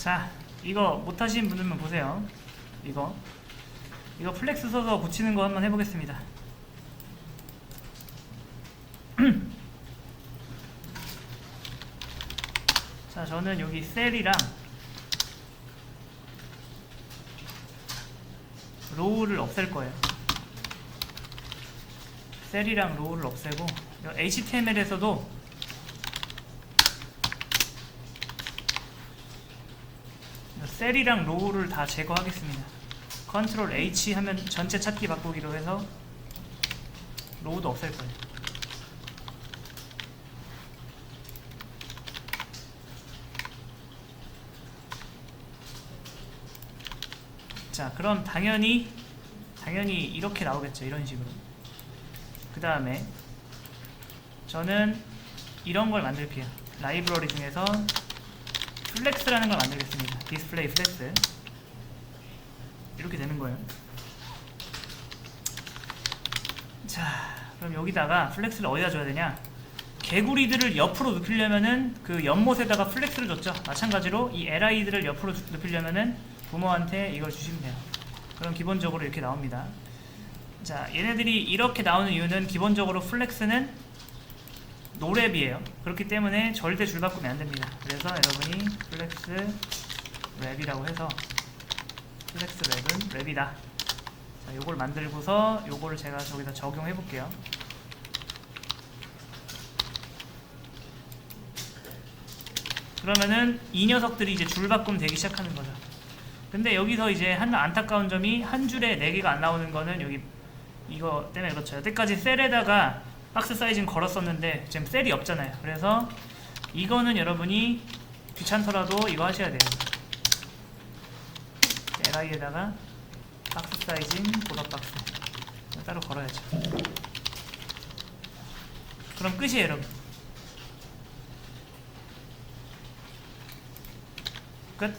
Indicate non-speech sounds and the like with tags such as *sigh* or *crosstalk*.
자 이거 못하신 분들만 보세요. 이거. 이거 플렉스 써서 고치는 거 한번 해보겠습니다. *clears throat* 자 저는 여기 셀이랑 로우를 없앨 거예요. 셀이랑 로우를 없애고 HTML에서도 셀이랑 로우를 다 제거하겠습니다. 컨트롤 H 하면 전체 찾기 바꾸기로 해서 로우도 없앨 거예요. 자, 그럼 당연히 당연히 이렇게 나오겠죠. 이런 식으로. 그 다음에 저는 이런 걸 만들게요. 라이브러리 중에서 플렉스라는 걸 만들겠습니다. 디스플레이 플렉스. 이렇게 되는 거예요. 자, 그럼 여기다가 플렉스를 어디다 줘야 되냐? 개구리들을 옆으로 눕히려면은 그 연못에다가 플렉스를 줬죠. 마찬가지로 이 LI들을 옆으로 주- 눕히려면은 부모한테 이걸 주시면 돼요. 그럼 기본적으로 이렇게 나옵니다. 자, 얘네들이 이렇게 나오는 이유는 기본적으로 플렉스는 노랩이에요. 그렇기 때문에 절대 줄 바꾸면 안 됩니다. 그래서 여러분이 플렉스 랩이라고 해서 플렉스 랩은 랩이다. 자, 요걸 만들고서 요거를 제가 저기다 적용해 볼게요. 그러면은 이 녀석들이 이제 줄 바꿈 되기 시작하는 거죠. 근데 여기서 이제 한 안타까운 점이 한 줄에 4개가 안 나오는 거는 여기 이거 때문에 그렇죠. 여태까지 셀에다가 박스 사이즈는 걸었었는데 지금 셀이 없잖아요. 그래서 이거는 여러분이 귀찮더라도 이거 하셔야 돼요. LI에다가 박스 사이즈인 보더 박스 따로 걸어야죠. 그럼 끝이에요, 여러분. 끝.